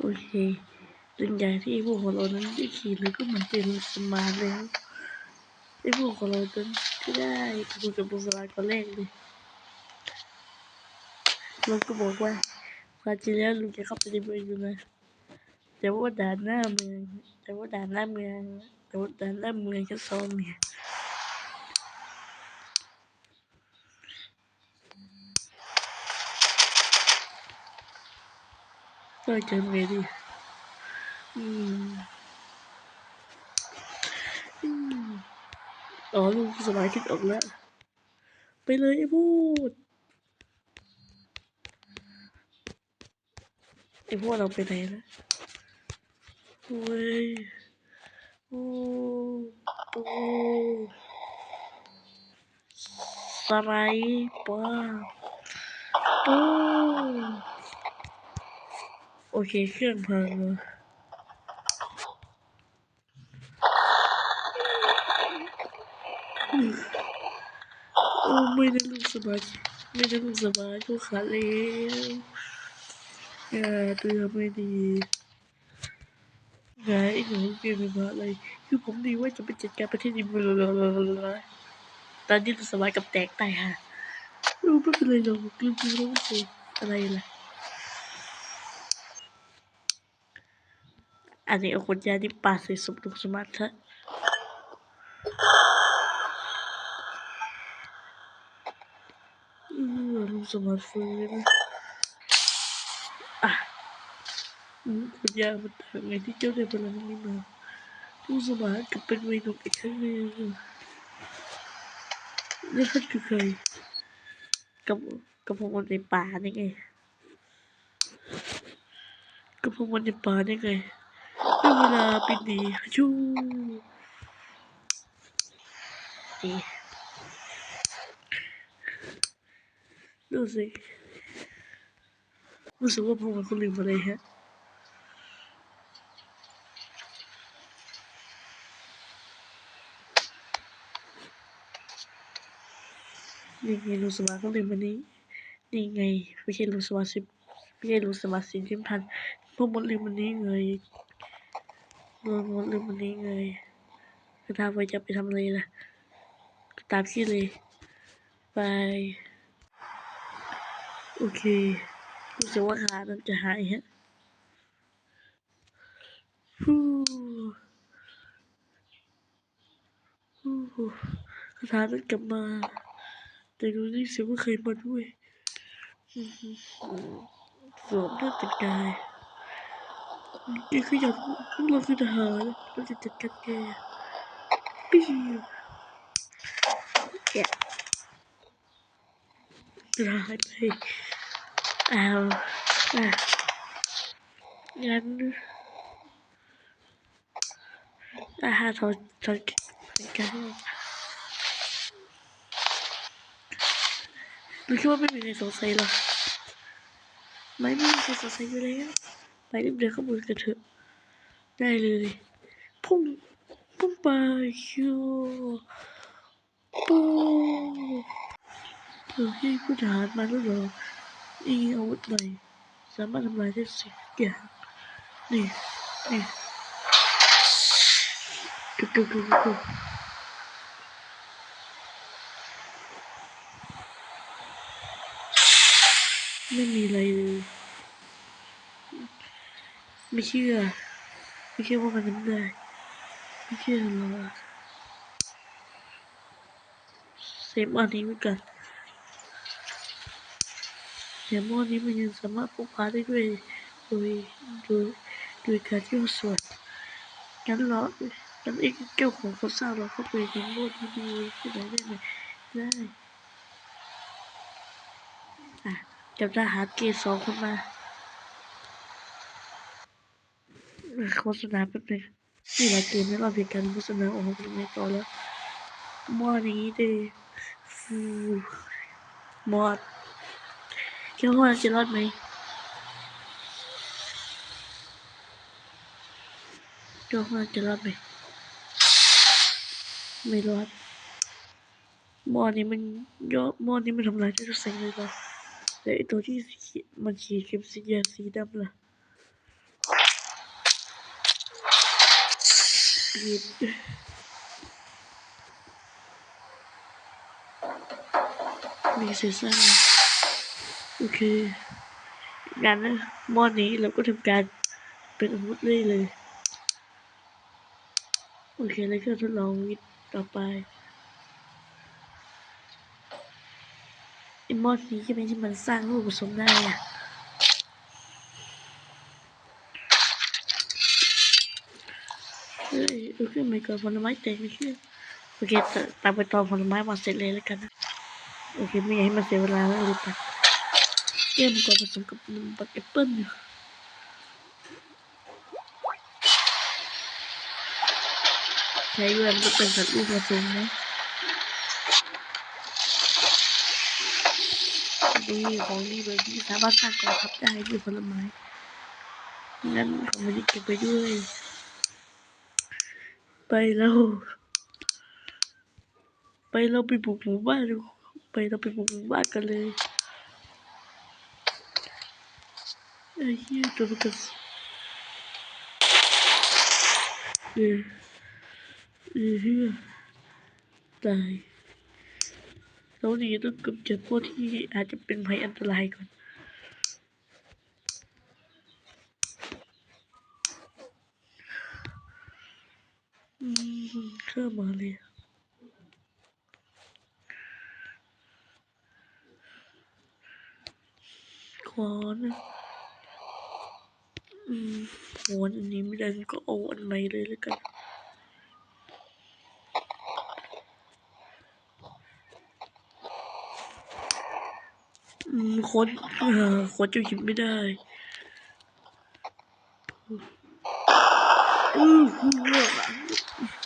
โอเคหลังจากที่พวกของเรานั้นได้ขี่เลยก็เหมือนเป็นสมาร์ทแล้วไอ้พวกของเรานั้นก็ได้คุยกับบุษราคนแรกเลยเราก็บอกว่าความจริงแล้วลุงจะเข้าไปในเมืองอยู่นะแต่ว่าด่านหน้าเมืองแต่ว่าด่านหน้าเมืองแต่ว่าด่านหน้าเมืองก็ซ้อมเนี่ย ก็เจอเมดิอืมอืมอ๋อลุงสบายคิดออกแล้ว ไปเลยไอ้พูด ไอ้พวกเราไปไหนนะโอ้ยโอ้โอ้สไลด์ป้าโอ้ โอเค เครื่องพังแล้วไม่ได้ลูกสบายไม่ได้ลูกสบายกูขาดแล้วอย่าเตือนไม่ดีไงไอ้หนูเกมเป็นมาอะไร คือผมดีว่าจะไปจัดการประเทศนี้บลาบลาบลาบลาตอนนี้ลูกสบายกับแตกตายฮะรู้ไม่เป็นไรหรอกลืมดูแล้วไม่ใช่อะไรล่ะ อันนี้เอาคนยาที่ปาใส่สมดุสมาร์ทะอือลุงสมาร์ทฟื้นอะอืมคนยามันต่างไงที่เจ้าได้พลังนี้มาลุงสมาร์ทกลับเป็นเมนูอีกครั้งหนึ่งนี่ท่านคือใครกับกับพวกมันในป่านี่ไงกับพวกมันในป่านี่ไง เวลาปิดดีชูดีดูสิรู้สึกว่าพวกมันคงลืมอะไรฮะนี่ไงลุงสมาร์ทเขาลืมวันนี้ นี่ไงไม่ใช่ลุงสมาสิไม่ใช่ลุงสมาร์ทสิทิมพันพวกมันลืมวันนี้ไงพ วกมันลืมวันนี้ไงจะทำไปจะไปทำอะไรล่ะ ตามที่เลย ไป โอเครู้สึกว่าขามันจะหายฮะฟู้ฟู้คาถามันกลับมา แต่ดูนี่เสียว่าเคยมาด้วยสวมเลือดแต่งกาย แกคืออยากเราคือทหารเราจะจัดการแกปิ้วแกะจะหายไปอ้าวอะงั้นอาหารถอดถอดกันหนูคิดว่าไม่มีใครสงสัยหรอไม่มีใครสงสัยอยู่แล้ว ไปรีบเดินข้าบนกันเถอะได้เลยพุ่งพุ่งไปคิวปูเออให้ผู้ทหารมาแล้วเหรอนี่อาวุธใหม่สามารถทำลายได้สิ่งทุกอย่างนี่นี่กุ๊กกุ๊กกุ๊กกุ๊กไม่มีอะไรเลย ไม่เชื่อ ไม่เชื่อว่ามันทำได้ไม่เชื่อหรอเซฟอันนี้ไว้ก่อนเซฟอันนี้มันยังสามารถพกพาได้ด้วยโดยโดยโดยการที่เราสวดงั้นเรางั้นเองเจ้าของเขาสร้างเราเข้าไปในโลกนี้ดีที่ไหนได้ไหมได้อะจับทหารเกย์สองคนมา โฆษณาแป๊บนึงนี่เราเกมไม่รอบเหตุการโฆษณาออกมาเป็นไงต่อแล้วมอนี้เดฟูมอดคิดว่าจะรอดไหมคิดว่าจะรอดไหมไม่รอดมอนี้มันเยอะมอนี้มันทำลายได้ทุกสิ่งเลยนะแต่ไอตัวที่มันขีดเข็มสีแดงสีดำล่ะ ปีดมีเซซ่าโอเคงั้นนะมอนี้เราก็ทำการเป็นอาวุธเลยเลย โอเค แล้วก็ทดลองวิทย์ต่อไปไอ้มอดนี้ใช่ไหมที่มันสร้างรูปผสมได้อะ ฮ้ยโอเคไม่เกิดผลไม้แตกไม่เชื่อโอเคแต่ตามไปตอนผลไม้มาเสร็จเลยแล้วกันนะโอเคไม่อยากให้มันเสียเวลาแล้วเลยไปเกมก่อนผสมกับนมปักแอปเปิ้ลอยู่ใช้เวลาก็เป็นสัตว์ลูกผสมนะดีของดีแบบนี้สามารถสร้างกองทัพได้ด้วยผลไม้งั้นของมันเก็บไปด้วย ไปแล้วไปเราไปบุกหมู่บ้านไปเราไปบุกหมู่บ้านกันเลยไอ้เหี้ยตัวมันก็เออเออเหี้ยตายเราหนีต้องกำจัดพวกที่อาจจะเป็นภัยอันตรายก่อน อื มเข้ามาเลยขวานอืมขวานอันนี้ไม่ได้ก็เอาอันใหม่เลยแล้วกันอืมคนเอ่อคนจะหยิบไม่ได้อือหือวิชาบัดมวยเป็นขเมรอื้อหือไปเรากำจัดหมู่บ้านได้แล้วมีอย่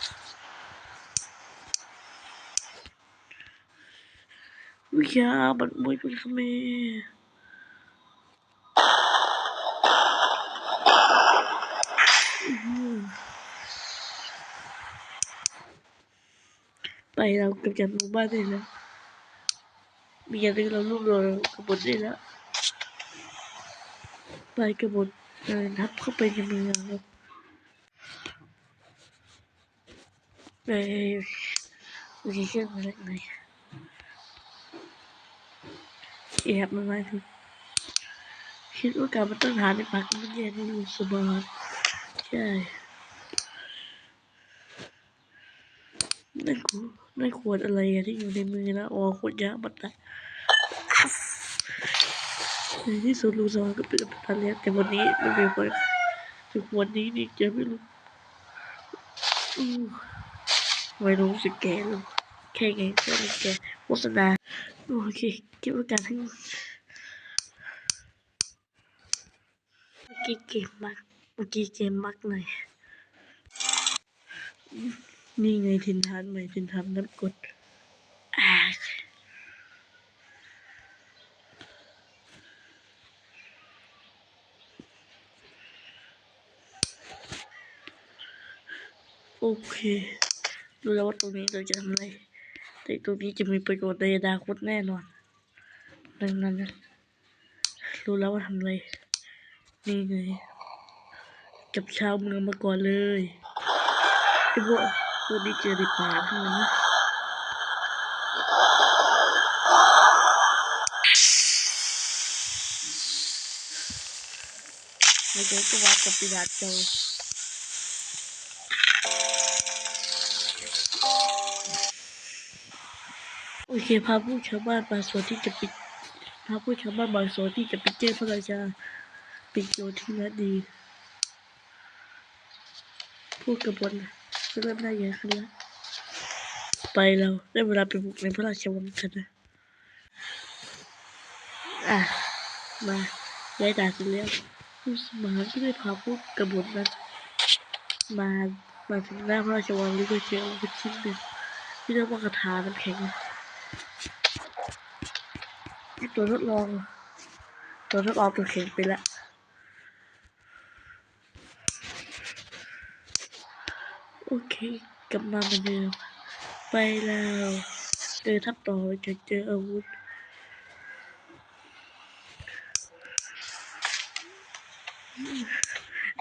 างหนึงเราลูกเรากบฏได้แล้วไปกบฏเดินทับเข้าไปในเมืองครับไปโอเคเครื่องมาเล็กหน่อย แอบมันมาถึงคิดว่าการมาตั้งฐานในปากมันแย่นี่สบายใช่นั่นกูนั่นขวดอะไรอะที่อยู่ในมือนะอ๋อขวดยาบัตรอะในที่สุดลูกสาวก็เป็นประธานแล้วแต่วันนี้ไม่เป็นไรถึงวันนี้นี่จะไม่รู้ไม่รู้สึกแก่ลงแค่ไงแค่รู้สึกแก่โฆษณา โอเคคิดว่าการทั้งเมื่อกี้เกมมักเมื่อกี้เกมมักหน่อยนี่ไงทินทานใหม่ทินทานน้ำกดอ่าโอเครู้แล้วว่าตรงนี้เราจะทำอะไร แต่ตรงนี้จะมีประโยชน์ในอนาคตแน่นอนดังนั้นรู้แล้วว่าทำอะไร นี่ไงจับชาวเมืองมาก่อนเลยไอ้พวกพวกนี้เจอในป่าทั้งนั้นแล้วเดี๋ยวก็วัดกับปิดาจโจ โอเคพาผู้ชาวบ้านบางส่วนที่จะปิดพาผู้ชาวบ้านบางส่วนที่จะไปเจอพระราชาป็นโจที่น่าดีพูดกับบนก็เริ่มน่าเยอะขึ้นแล้วไปเราได้เวลาไปบุกในพระราชวังกันนะอะมาย้ด่านเสร็จแล้วผู้สมานก็ได้พาพวกกบฏนั้นมามาถึงหน้าพระราชวังแล้วก็เจออาวุธชิ้นหนึ่งที่เรียกว่ากระทาน้ำแข็ง ตัวทดลอง ตัวทดลองตัวแข็งไปแล้วโอเค กลับมาเหมือนเดิมไปแล้วเจอทับต่อจะเจออาวุธ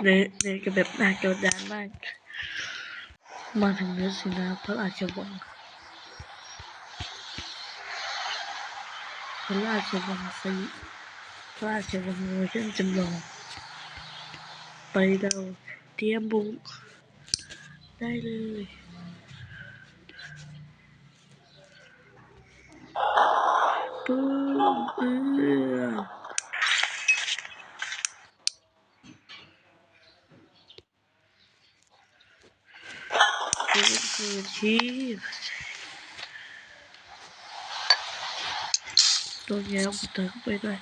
เนเนยก็แบบหน้ากดดานมาก มาถึงแล้วสินะพระราชวัง ระราชวังสีพระราชวังเวอร์ชันจำลอง ไปเราเตรียมบุก ได้เลยปึ้มเออคืนชีพ ตัวแย้มเติมไปหน่อย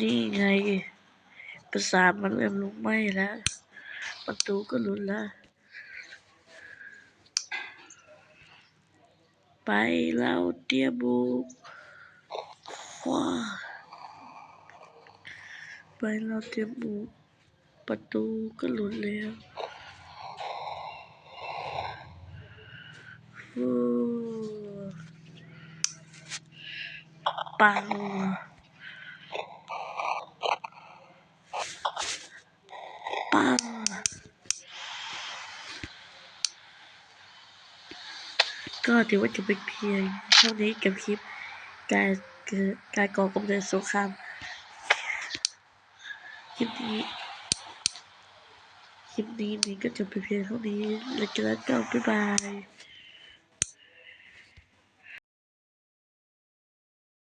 นี่ไง ประสาทมันเริ่มลุกไหม้แล้ว ประตูก็หลุดแล้ว ไปเราเตียบุกว้าไปเราเตียบุกประตูก็หลุดแล้ว ปังปังก็ถือว่าจะเป็นเพียงเท่านี้กับคลิปการเกิดการก่อกำเนิดสงครามคลิปนี้คลิปนี้นี่ก็จะเป็นเพียงเท่านี้แล้วก็บ๊ายบาย